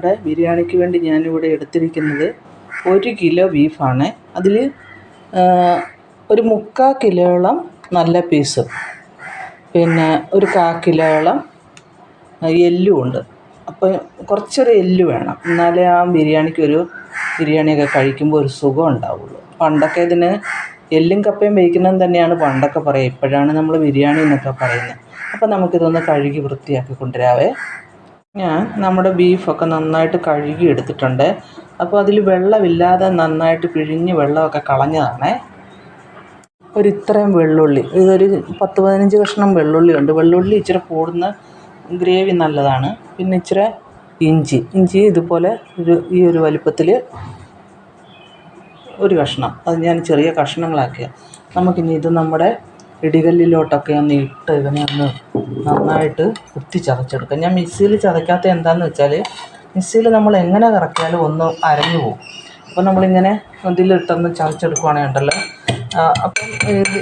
നമ്മുടെ ബിരിയാണിക്ക് വേണ്ടി ഞാനിവിടെ എടുത്തിരിക്കുന്നത് ഒരു കിലോ ബീഫാണ്. അതിൽ ഒരു മുക്കാ കിലോളം നല്ല പീസ് പിന്നെ ഒരു കാ കിലോളം എല്ലും ഉണ്ട്. അപ്പോൾ കുറച്ചൊരു എല്ല് വേണം. എന്നാലേ ആ ബിരിയാണിക്ക് ഒരു ബിരിയാണിയൊക്കെ കഴിക്കുമ്പോൾ ഒരു സുഖം ഉണ്ടാവുള്ളൂ. പണ്ടൊക്കെ ഇതിന് എല്ലും കപ്പയും വേവിക്കുന്നത് തന്നെയാണ് പണ്ടൊക്കെ പറയുക. ഇപ്പോഴാണ് നമ്മൾ ബിരിയാണി എന്നൊക്കെ പറയുന്നത്. അപ്പോൾ നമുക്കിതൊന്ന് കഴുകി വൃത്തിയാക്കി കൊണ്ടുവരാവേ. ഞാൻ നമ്മുടെ ബീഫൊക്കെ നന്നായിട്ട് കഴുകി എടുത്തിട്ടുണ്ട്. അപ്പോൾ അതിൽ വെള്ളമില്ലാതെ നന്നായിട്ട് പിഴിഞ്ഞ് വെള്ളമൊക്കെ കളഞ്ഞതാണേ. ഒരു ഇത്രയും വെള്ളുള്ളി ഇതൊരു പത്ത് പതിനഞ്ച് കഷ്ണം വെള്ളുള്ളി ഉണ്ട് വെള്ളുള്ളി ഇച്ചിരി കൂടുന്ന ഗ്രേവി നല്ലതാണ്. പിന്നെ ഇച്ചിരി ഇഞ്ചി ഇഞ്ചി ഇതുപോലെ ഒരു ഈ ഒരു വലിപ്പത്തിൽ ഒരു കഷ്ണം. അത് ഞാൻ ചെറിയ കഷ്ണങ്ങളാക്കിയ. നമുക്കിനി ഇത് നമ്മുടെ ഇടികല്ലിലോട്ടൊക്കെ ഒന്ന് ഇട്ട് ഇവനെ ഒന്ന് നന്നായിട്ട് കുത്തി ചതച്ചെടുക്കുക ഞാൻ മിക്സിയിൽ ചതയ്ക്കാത്ത എന്താണെന്ന് വെച്ചാൽ മിക്സിയിൽ നമ്മൾ എങ്ങനെ കറക്കിയാലും ഒന്ന് അരഞ്ഞു പോകും. അപ്പോൾ നമ്മളിങ്ങനെ ഇതിലിട്ടൊന്ന് ചതച്ചെടുക്കുകയാണെങ്കിൽ ഉണ്ടല്ലോ. അപ്പം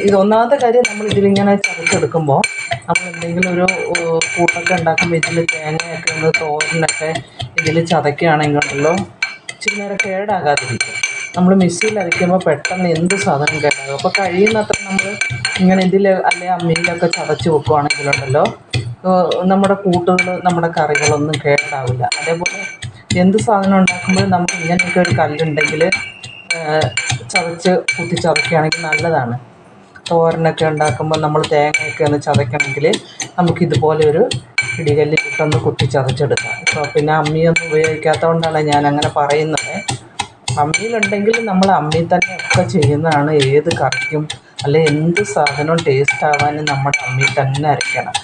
ഇത് ഒന്നാമത്തെ കാര്യം നമ്മൾ ഇതിലിങ്ങനെ ചതച്ചെടുക്കുമ്പോൾ നമ്മൾ എന്തെങ്കിലും ഒരു കൂട്ടൊക്കെ ഉണ്ടാക്കുമ്പോൾ ഇതിൽ തേങ്ങയൊക്കെ ഒന്ന് തോരനൊക്കെ ഇതിൽ ചതയ്ക്കുകയാണെങ്കിൽ ഉണ്ടല്ലോ ഇച്ചിരി നേരം കേടാകാതിരിക്കും. നമ്മൾ മിക്സിയിൽ അരയ്ക്കുമ്പോൾ പെട്ടെന്ന് എന്ത് സാധനം കേടാകും? അപ്പോൾ കഴിയുന്നത്ര നമ്മൾ ഇങ്ങനെ ഇതിൽ അല്ലെങ്കിൽ അമ്മിയിലൊക്കെ ചതച്ച് വെക്കുകയാണെങ്കിലുണ്ടല്ലോ നമ്മുടെ കൂട്ടുകൾ നമ്മുടെ കറികളൊന്നും കേടാവില്ല. അതേപോലെ എന്ത് സാധനം ഉണ്ടാക്കുമ്പോഴും നമുക്ക് ഇങ്ങനെയൊക്കെ ഒരു കല്ലുണ്ടെങ്കിൽ ചതച്ച് കുത്തി ചതയ്ക്കുകയാണെങ്കിൽ നല്ലതാണ്. തോരനൊക്കെ ഉണ്ടാക്കുമ്പോൾ നമ്മൾ തേങ്ങയൊക്കെ ഒന്ന് ചതയ്ക്കണമെങ്കിൽ നമുക്കിതുപോലെ ഒരു ഇടികല്ലിട്ടൊന്ന് കുത്തി ചതച്ചെടുക്കാം. ഇപ്പോൾ പിന്നെ അമ്മിയൊന്നും ഉപയോഗിക്കാത്തതുകൊണ്ടാണ് ഞാൻ അങ്ങനെ പറയുന്നത്. അമ്മിയിലുണ്ടെങ്കിൽ നമ്മൾ അമ്മിയിൽ തന്നെ ഒക്കെ ചെയ്യുന്നതാണ്. ഏത് കറിക്കും അല്ലെ എന്ത് സാധനവും ടേസ്റ്റ് ആവാനും നമ്മുടെ അമ്മിയിൽ തന്നെ അരയ്ക്കണം.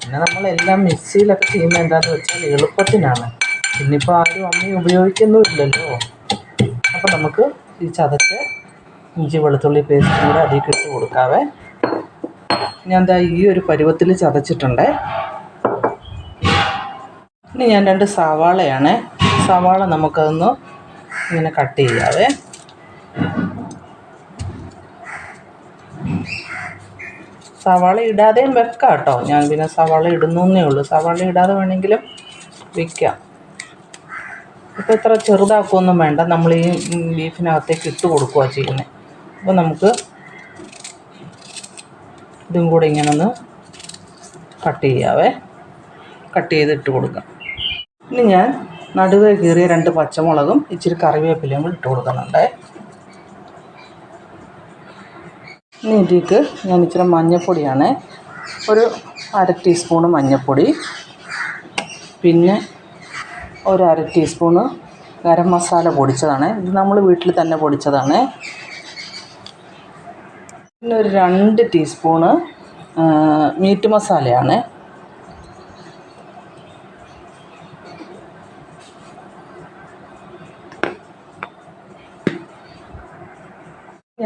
പിന്നെ നമ്മളെല്ലാം മിക്സിയിലൊക്കെ ചെയ്യുന്നത് എന്താണെന്ന് വെച്ചാൽ എളുപ്പത്തിനാണ്. പിന്നിപ്പോൾ ആരും അമ്മി ഉപയോഗിക്കുന്നുമില്ലല്ലോ. അപ്പോൾ നമുക്ക് ഈ ചതച്ച് ഇഞ്ചി വെളുത്തുള്ളി പേസ്റ്റ് കൂടെ അതിലേക്ക് ഇട്ട് കൊടുക്കാവേ. ഞാൻ എന്താ ഈ ഒരു പരുവത്തിൽ ചതച്ചിട്ടുണ്ട്. ഇനി ഞാൻ രണ്ട് സവാളയാണ്. സവാള നമുക്കതൊന്ന് ഇങ്ങനെ കട്ട് ചെയ്യാവേ. സവാള ഇടാതെയും വെക്കാം കേട്ടോ ഞാൻ പിന്നെ സവാള ഇടുന്നേ ഉള്ളൂ. സവാള ഇടാതെ വേണമെങ്കിലും വെക്കാം. ഇപ്പോൾ ഇത്ര ചെറുതാക്കുകയൊന്നും വേണ്ട. നമ്മൾ ഈ ബീഫിനകത്തേക്ക് ഇട്ട് കൊടുക്കുക ചെയ്യുന്നത് അപ്പോൾ നമുക്ക് ഇതും കൂടെ ഇങ്ങനെ ഒന്ന് കട്ട് ചെയ്യാവേ. കട്ട് ചെയ്ത് ഇട്ട് കൊടുക്കാം. ഇനി ഞാൻ നടുവേ കീറിയ രണ്ട് പച്ചമുളകും ഇച്ചിരി കറിവേപ്പിലയും കൂടി ഇട്ട് കൊടുക്കുന്നുണ്ട്. ഇനി ഞാൻ ഇച്ചിരി മഞ്ഞൾപ്പൊടിയാണ് ഒരു അര ടീസ്പൂണ് മഞ്ഞൾപ്പൊടി പിന്നെ ഒരു അര ടീസ്പൂണ് ഗരം മസാല പൊടിച്ചതാണ്. ഇത് നമ്മൾ വീട്ടിൽ തന്നെ പൊടിച്ചതാണ്. പിന്നെ ഒരു രണ്ട് ടീസ്പൂണ് മീറ്റ് മസാലയാണ്.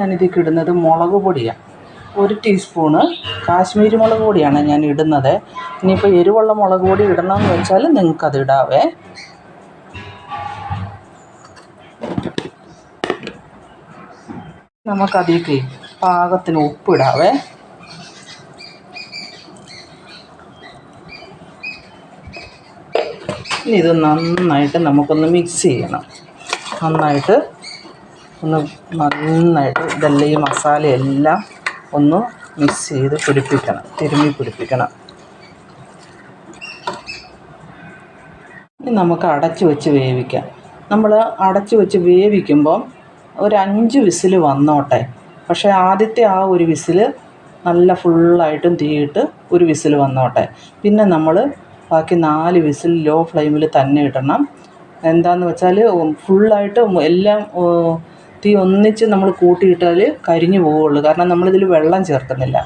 ഞാനിതിലേക്ക് ഇടുന്നത് മുളക് പൊടിയാണ് ഒരു ടീസ്പൂണ് കാശ്മീരി മുളക് പൊടിയാണ് ഞാൻ ഇടുന്നത്. ഇനിയിപ്പോൾ എരിവുള്ള മുളക് പൊടി ഇടണമെന്ന് വെച്ചാൽ നിങ്ങൾക്കത് ഇടാവേ. നമുക്കതിലേക്ക് പാകത്തിന് ഉപ്പിടാവേ ഇനി ഇത് നന്നായിട്ട് നമുക്കൊന്ന് മിക്സ് ചെയ്യണം. നന്നായിട്ട് ഒന്ന് നന്നായിട്ട് ഇതെല്ലാം ഈ മസാലയെല്ലാം ഒന്ന് മിക്സ് ചെയ്ത് പിടിപ്പിക്കണം തിരുമ്മി പിടിപ്പിക്കണം. ഇനി നമുക്ക് അടച്ചു വെച്ച് വേവിക്കാം. നമ്മൾ അടച്ചു വെച്ച് വേവിക്കുമ്പോൾ ഒരു അഞ്ച് വിസിൽ വന്നോട്ടെ. പക്ഷേ ആദ്യത്തെ ആ ഒരു വിസിൽ നല്ല ഫുള്ളായിട്ടും തീയിട്ട് ഒരു വിസിൽ വന്നോട്ടെ. പിന്നെ നമ്മൾ ബാക്കി നാല് വിസിൽ ലോ ഫ്ലെയിമിൽ തന്നെ ഇടണം. എന്താണെന്ന് വെച്ചാൽ ഫുള്ളായിട്ട് എല്ലാം തീ ഒന്നിച്ച് നമ്മൾ കൂട്ടിയിട്ടാൽ കരിഞ്ഞു പോവുള്ളൂ. കാരണം നമ്മളിതിൽ വെള്ളം ചേർക്കുന്നില്ല.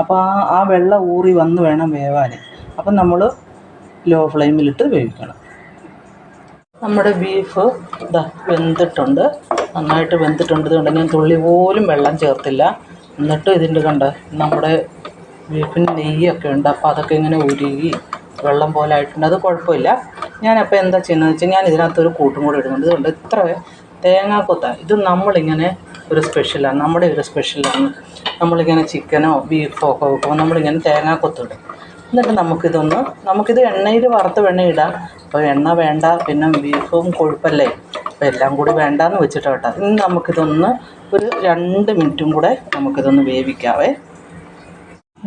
അപ്പോൾ ആ ആ വെള്ളം ഊറി വന്ന് വേണം വേവാൻ അപ്പം നമ്മൾ ലോ ഫ്ലെയിമിലിട്ട് വേവിക്കണം. നമ്മുടെ ബീഫ് ഇതാ വെന്തിട്ടുണ്ട്. നന്നായിട്ട് വെന്തിട്ടുണ്ട് ഇതുകൊണ്ട് ഞാൻ തുള്ളി പോലും വെള്ളം ചേർത്തില്ല. എന്നിട്ട് ഇതിന്റെ കണ്ട്? നമ്മുടെ ബീഫിന് നെയ്യൊക്കെ ഉണ്ട്. അപ്പോൾ അതൊക്കെ ഇങ്ങനെ ഉരുകി വെള്ളം പോലെ ആയിട്ടുണ്ട്. അത് കുഴപ്പമില്ല. ഞാനപ്പോൾ എന്താ ചെയ്യുന്നത് വെച്ചാൽ ഞാൻ ഇതിനകത്തൊരു കൂട്ടും കൂടി ഇടുന്നുണ്ട്. ഇതുകൊണ്ട് ഇത്ര തേങ്ങാക്കൊത്ത ഇത് നമ്മളിങ്ങനെ ഒരു സ്പെഷ്യലാണ് നമ്മുടെ ഒരു സ്പെഷ്യലാണ് നമ്മളിങ്ങനെ ചിക്കനോ ബീഫോ ഒക്കെ വെക്കുമ്പോൾ നമ്മളിങ്ങനെ തേങ്ങാക്കൊത്ത് ഇടും. എന്നിട്ട് നമുക്കിതൊന്ന് നമുക്കിത് എണ്ണയിൽ വറുത്ത് വെണ്ണ ഇടാം. അപ്പോൾ എണ്ണ വേണ്ട പിന്നെ ബീഫും കൊഴുപ്പല്ലേ? അപ്പോൾ എല്ലാം കൂടി വേണ്ടാന്ന് വെച്ചിട്ട് കേട്ടോ. ഇനി നമുക്കിതൊന്ന് ഒരു രണ്ട് മിനിറ്റും കൂടെ നമുക്കിതൊന്ന് വേവിക്കാവേ.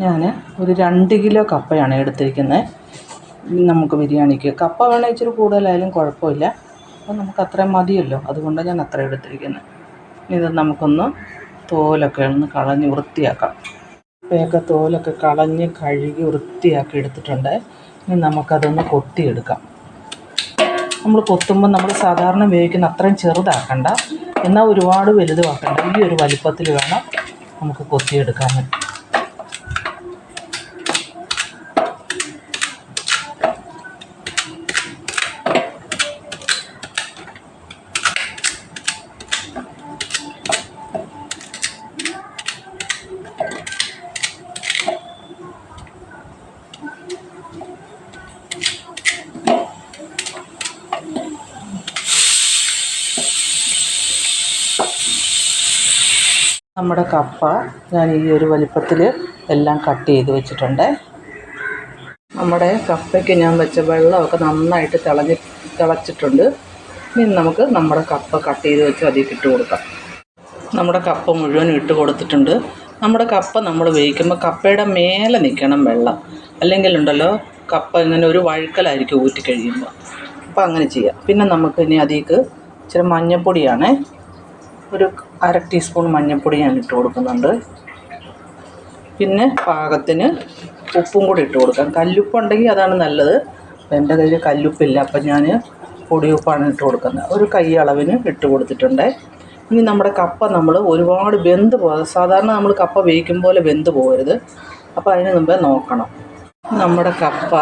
ഞാൻ ഒരു രണ്ട് കിലോ കപ്പയാണ് എടുത്തിരിക്കുന്നത് നമുക്ക് ബിരിയാണിക്ക് കപ്പ വേണമെങ്കിൽ ഇച്ചിരി കൂടുതലായാലും കുഴപ്പമില്ല. അപ്പോൾ നമുക്ക് അത്രയും മതിയല്ലോ. അതുകൊണ്ടാണ് ഞാൻ അത്ര എടുത്തിരിക്കുന്നത്. ഇത് നമുക്കൊന്ന് തോലൊക്കെ ഒന്ന് കളഞ്ഞ് വൃത്തിയാക്കാം. ഇവയൊക്കെ തോലൊക്കെ കളഞ്ഞ് കഴുകി വൃത്തിയാക്കി എടുത്തിട്ടുണ്ട്. ഇനി നമുക്കതൊന്ന് കൊത്തിയെടുക്കാം. നമ്മൾ കൊത്തുമ്പോൾ നമ്മൾ സാധാരണ ഉപയോഗിക്കുന്ന അത്രയും ചെറുതാക്കണ്ട. എന്നാൽ ഒരുപാട് വലുതുമാക്കണ്ട. ഈ ഒരു വലിപ്പത്തിൽ വേണം നമുക്ക് കൊത്തിയെടുക്കാൻ നമ്മുടെ കപ്പ ഞാൻ ഈ ഒരു വലിപ്പത്തിൽ എല്ലാം കട്ട് ചെയ്ത് വെച്ചിട്ടുണ്ട്. നമ്മുടെ കപ്പയ്ക്ക് ഞാൻ വെച്ച വെള്ളമൊക്കെ നന്നായിട്ട് തിളഞ്ഞ് തിളച്ചിട്ടുണ്ട്. ഇനി നമുക്ക് നമ്മുടെ കപ്പ കട്ട് ചെയ്ത് വെച്ച് അതിലേക്ക് ഇട്ട് കൊടുക്കാം. നമ്മുടെ കപ്പ മുഴുവൻ ഇട്ട് കൊടുത്തിട്ടുണ്ട്. നമ്മുടെ കപ്പ നമ്മൾ വേവിക്കുമ്പോൾ കപ്പയുടെ മേലെ നിൽക്കണം വെള്ളം. അല്ലെങ്കിൽ ഉണ്ടല്ലോ കപ്പ ഇങ്ങനെ ഒരു വഴുക്കലായിരിക്കും ഊറ്റി കഴിയുമ്പോൾ. അപ്പോൾ അങ്ങനെ ചെയ്യാം. പിന്നെ നമുക്ക് ഇനി അതിലേക്ക് ഇച്ചിരി മഞ്ഞൾപ്പൊടിയാണേ ഒരു അര ടീസ്പൂൺ മഞ്ഞൾപ്പൊടി ഞാൻ ഇട്ട് കൊടുക്കുന്നുണ്ട്. പിന്നെ പാകത്തിന് ഉപ്പും കൂടി ഇട്ട് കൊടുക്കാം. കല്ലുപ്പുണ്ടെങ്കിൽ അതാണ് നല്ലത്. എന്റെ കയ്യിൽ കല്ലുപ്പില്ല. അപ്പം ഞാൻ പൊടിയുപ്പാണ് ഇട്ട് കൊടുക്കുന്നത്. ഒരു കൈ അളവിന് ഇട്ട് കൊടുത്തിട്ടുണ്ട്. ഇനി നമ്മുടെ കപ്പ നമ്മൾ ഒരുപാട് വെന്ത് പോകാതെ സാധാരണ നമ്മൾ കപ്പ വേവിക്കും പോലെ വെന്ത് പോകരുത്. അപ്പോൾ അതിന് മുമ്പേ നോക്കണം. നമ്മുടെ കപ്പ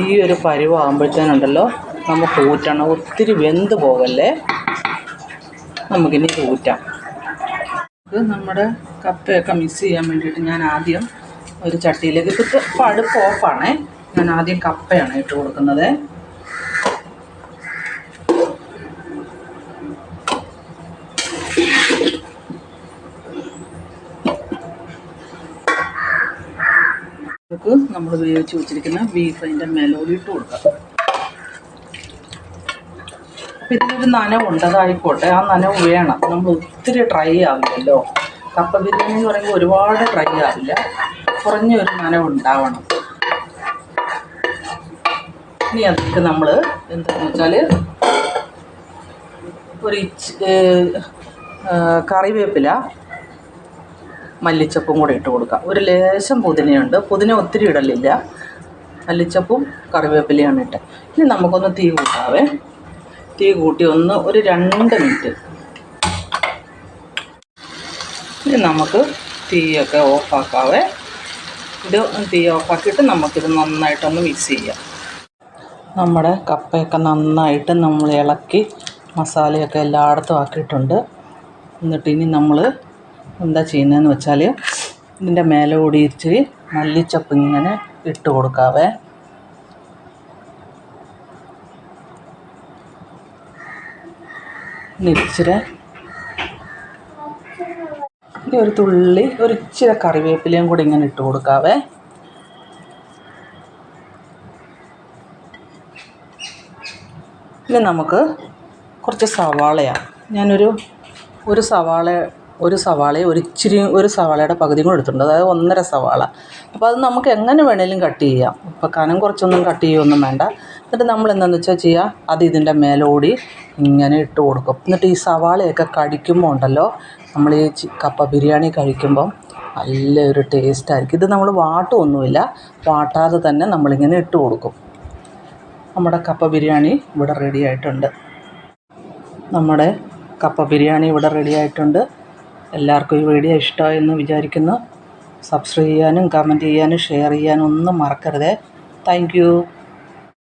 ഈ ഒരു പരുവാകുമ്പോഴത്തേനുണ്ടല്ലോ നമുക്ക് ഊറ്റണം. ഒത്തിരി വെന്ത് പോകല്ലേ? നമുക്കിനി ഇത് ഊറ്റാം. ഇത് നമ്മുടെ കപ്പയൊക്കെ മിക്സ് ചെയ്യാൻ വേണ്ടിയിട്ട് ഞാൻ ആദ്യം ഒരു ചട്ടിയിലേക്ക് ഇപ്പം ഇപ്പം അടുപ്പ് ഓഫാണേ ഞാൻ ആദ്യം കപ്പയാണ് ഇട്ട് കൊടുക്കുന്നത്. നമുക്ക് നമ്മൾ ഉപയോഗിച്ച് വെച്ചിരിക്കുന്ന ബീഫ് അതിന്റെ മേലോടി ഇട്ട് കൊടുക്കാം. അപ്പം നനവ് നനവുണ്ട് അതായിക്കോട്ടെ. ആ നനവ് വേണം. നമ്മൾ ഒത്തിരി ട്രൈ ആവില്ലല്ലോ കപ്പ ബിരിയാണി എന്ന് പറയുമ്പോൾ ഒരുപാട് ട്രൈ ആവില്ല കുറഞ്ഞൊരു നനവ് ഉണ്ടാവണം. ഇനി അതിലേക്ക് നമ്മൾ എന്താണെന്ന് വെച്ചാൽ ഒരു കറിവേപ്പില മല്ലിച്ചപ്പും കൂടെ ഇട്ട് കൊടുക്കാം. ഒരു ലേശം പുതിനയുണ്ട്. പുതിന ഒത്തിരി ഇടലില്ല. മല്ലിച്ചപ്പും കറിവേപ്പിലയാണ് ഇട്ട് ഇനി നമുക്കൊന്ന് തീ കൂട്ടാവേ. തീ കൂട്ടി ഒന്ന് ഒരു രണ്ട് മിനിറ്റ്. ഇനി നമുക്ക് തീയൊക്കെ ഓഫാക്കാവേ. ഇത് തീ ഓഫാക്കിയിട്ട് നമുക്കിത് നന്നായിട്ടൊന്ന് മിക്സ് ചെയ്യാം. നമ്മുടെ കപ്പയൊക്കെ നന്നായിട്ട് നമ്മൾ ഇളക്കി മസാലയൊക്കെ എല്ലായിടത്തും ആക്കിയിട്ടുണ്ട്. എന്നിട്ട് ഇനി നമ്മൾ എന്താ ചെയ്യുന്നതെന്ന് വെച്ചാൽ ഇതിന്റെ മേലെ കൂടി മല്ലിച്ചപ്പ് ഇങ്ങനെ ഇട്ട് കൊടുക്കാവേ. ഇച്ചിരി ഇനി ഒരു തുള്ളി ഒരു ഇച്ചിരി കറിവേപ്പിലയും കൂടി ഇങ്ങനെ ഇട്ട് കൊടുക്കാവേ. ഇനി നമുക്ക് കുറച്ച് സവാളയാണ്. ഞാനൊരു ഒരു സവാള ഒരു സവാളയും ഒരു ഇച്ചിരി ഒരു സവാളയുടെ പകുതിയും കൂടെ എടുത്തിട്ടുണ്ട്. അതായത് ഒന്നര സവാള. അപ്പോൾ അത് നമുക്ക് എങ്ങനെ വേണേലും കട്ട് ചെയ്യാം. ഇപ്പോൾ കനം കുറച്ചൊന്നും കട്ട് ചെയ്യുകയൊന്നും വേണ്ട. എന്നിട്ട് നമ്മൾ എന്താണെന്ന് വെച്ചാൽ ചെയ്യുക അത് ഇതിന്റെ മേലോടി ഇങ്ങനെ ഇട്ട് കൊടുക്കും. എന്നിട്ട് ഈ സവാളയൊക്കെ കടിക്കുമ്പോൾ ഉണ്ടല്ലോ നമ്മൾ ഈ കപ്പ ബിരിയാണി കഴിക്കുമ്പം നല്ലൊരു ടേസ്റ്റായിരിക്കും ഇത് നമ്മൾ വാട്ടുമൊന്നുമില്ല വാട്ടാതെ തന്നെ നമ്മളിങ്ങനെ ഇട്ട് കൊടുക്കും. നമ്മുടെ കപ്പ ബിരിയാണി ഇവിടെ റെഡി ആയിട്ടുണ്ട്. നമ്മുടെ കപ്പ ബിരിയാണി ഇവിടെ റെഡി ആയിട്ടുണ്ട്. എല്ലാവർക്കും ഈ വീഡിയോ ഇഷ്ടമായെന്ന് വിചാരിക്കുന്നു. സബ്സ്ക്രൈബ് ചെയ്യാനും കമന്റ് ചെയ്യാനും ഷെയർ ചെയ്യാനും ഒന്നും മറക്കരുതേ. താങ്ക്